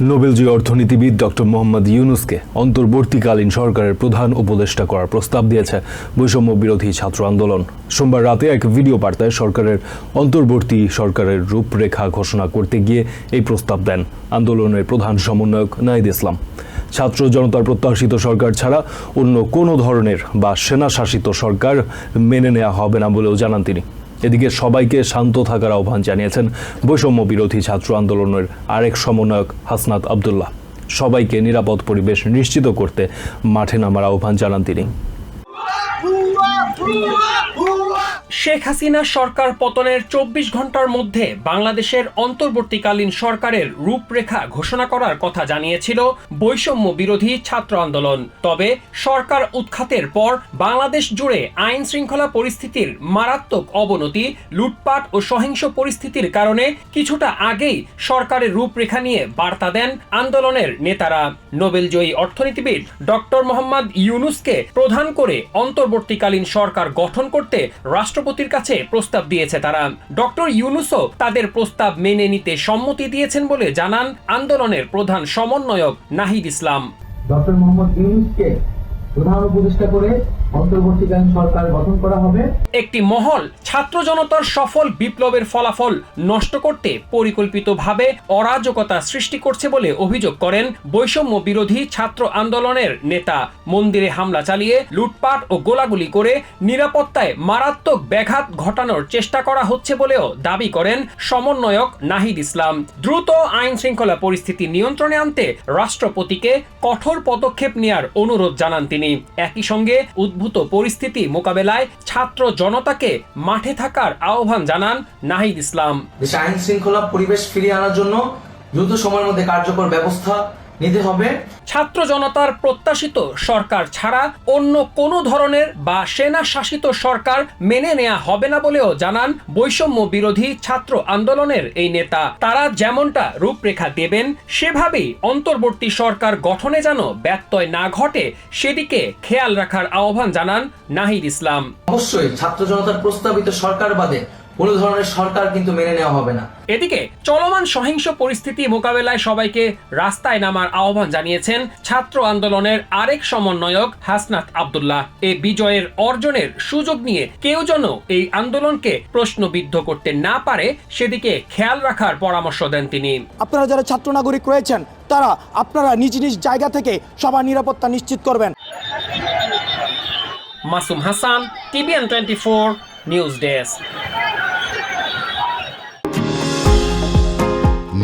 নোবেলজয়ী অর্থনীতিবিদ ডক্টর মোহাম্মদ ইউনুসকে অন্তর্বর্তীকালীন সরকারের প্রধান উপদেষ্টা করার প্রস্তাব দিয়েছে বৈষম্য বিরোধী ছাত্র আন্দোলন। সোমবার রাতে এক ভিডিও বার্তায় সরকারের অন্তর্বর্তী সরকারের রূপরেখা ঘোষণা করতে গিয়ে এই প্রস্তাব দেন আন্দোলনের প্রধান সমন্বয়ক নাহিদ ইসলাম। ছাত্র জনতার প্রত্যাশিত সরকার ছাড়া অন্য কোনো ধরনের বা সেনা শাসিত সরকার মেনে নেওয়া হবে না বলেও জানান তিনি। এদিকে সবাইকে শান্ত থাকার আহ্বান জানিয়েছেন বৈষম্য বিরোধী ছাত্র আন্দোলনের আরেক সমন্বয়ক হাসনাত আবদুল্লাহ। সবাইকে নিরাপদ পরিবেশ নিশ্চিত করতে মাঠে নামার আহ্বান জানান তিনি। শেখ হাসিনা সরকার পতনের চব্বিশ ঘণ্টার মধ্যে বাংলাদেশের অন্তর্বর্তীকালীন সরকারের রূপরেখা ঘোষণা করার কথা জানিয়েছিল বৈষম্য বিরোধী ছাত্র আন্দোলন। তবে সরকার উৎখাতের পর বাংলাদেশ জুড়ে আইন শৃঙ্খলা পরিস্থিতির মারাত্মক অবনতি, লুটপাট ও সহিংস পরিস্থিতির কারণে কিছুটা আগেই সরকারের রূপরেখা নিয়ে বার্তা দেন আন্দোলনের নেতারা। নোবেলজয়ী অর্থনীতিবিদ ডক্টর মোহাম্মদ ইউনুসকে প্রধান করে অন্তর্বর্তীকালীন সরকার গঠন করতে রাষ্ট্রপতির কাছে প্রস্তাব দিয়েছে তারা। ডক্টর ইউনুসও তাদের প্রস্তাব মেনে নিতে সম্মতি দিয়েছেন বলে জানান আন্দোলনের প্রধান সমন্বয়ক নাহিদ ইসলাম। ডক্টর মোহাম্মদ ইউনুসকে প্রধান উপদেষ্টা করে অন্তর্বর্তীকালীন সরকার গঠন করা হবে। একটি মহল ছাত্র জনতার সফল বিপ্লবের ফলাফল নষ্ট করতে পরিকল্পিতভাবে অরাজকতা সৃষ্টি করছে বলে অভিযোগ করেন বৈষম্য বিরোধী ছাত্র আন্দোলনের নেতা। মন্দিরে হামলা চালিয়ে লুটপাট ও গোলাগুলি করে নিরাপত্তায় মারাত্মক ব্যাঘাত ঘটানোর চেষ্টা করা হচ্ছে বলেও দাবি করেন সমন্বয়ক নাহিদ ইসলাম। দ্রুত আইন শৃঙ্খলা পরিস্থিতি নিয়ন্ত্রণে আনতে রাষ্ট্রপতিকে কঠোর পদক্ষেপ নেয়ার অনুরোধ জানান তিনি। একই সঙ্গে উদ্ভূত পরিস্থিতি মোকাবেলায় ছাত্র জনতাকে মাঠে থাকার আহ্বান জানান নাহিদ ইসলাম। আইন শৃঙ্খলা পরিবেশ ফিরিয়ে আনার জন্য দ্রুত সময়ের মধ্যে কার্যকর ব্যবস্থা নিতে হবে। ছাত্র জনতার প্রত্যাশিত সরকার ছাড়া অন্য কোনো ধরনের বা সেনা শাসিত সরকার মেনে নেওয়া হবে না বলেও জানান বৈষম্য বিরোধী ছাত্র আন্দোলনের এই নেতা। তারা যেমনটা রূপরেখা দেবেন সেভাবেই অন্তর্বর্তী সরকার গঠনে যেন ব্যত্যয় না ঘটে সেদিকে খেয়াল রাখার আহ্বান জানান নাহিদ ইসলাম। অবশ্যই ছাত্র জনতার প্রস্তাবিত সরকার বাদে কোনো ধরনের সরকার কিন্তু মেনে নেওয়া হবে না। এদিকে চলমান সহিংস পরিস্থিতি মোকাবেলায় সবাইকে রাস্তায় নামার আহ্বান জানিয়েছেন ছাত্র আন্দোলনের আরেক সমন্বয়ক হাসনাত আবদুল্লাহ। এই বিজয়ের অর্জনের সুযোগ নিয়ে কেউ যেন এই আন্দোলনকে প্রশ্নবিদ্ধ করতে না পারে সেদিকে খেয়াল রাখার পরামর্শ দেন তিনি। আপনারা যারা ছাত্র নাগরিক রয়েছেন তারা আপনারা নিজ নিজ জায়গা থেকে সবার নিরাপত্তা নিশ্চিত করবেন। Masum Hasan TVN twenty four news desk.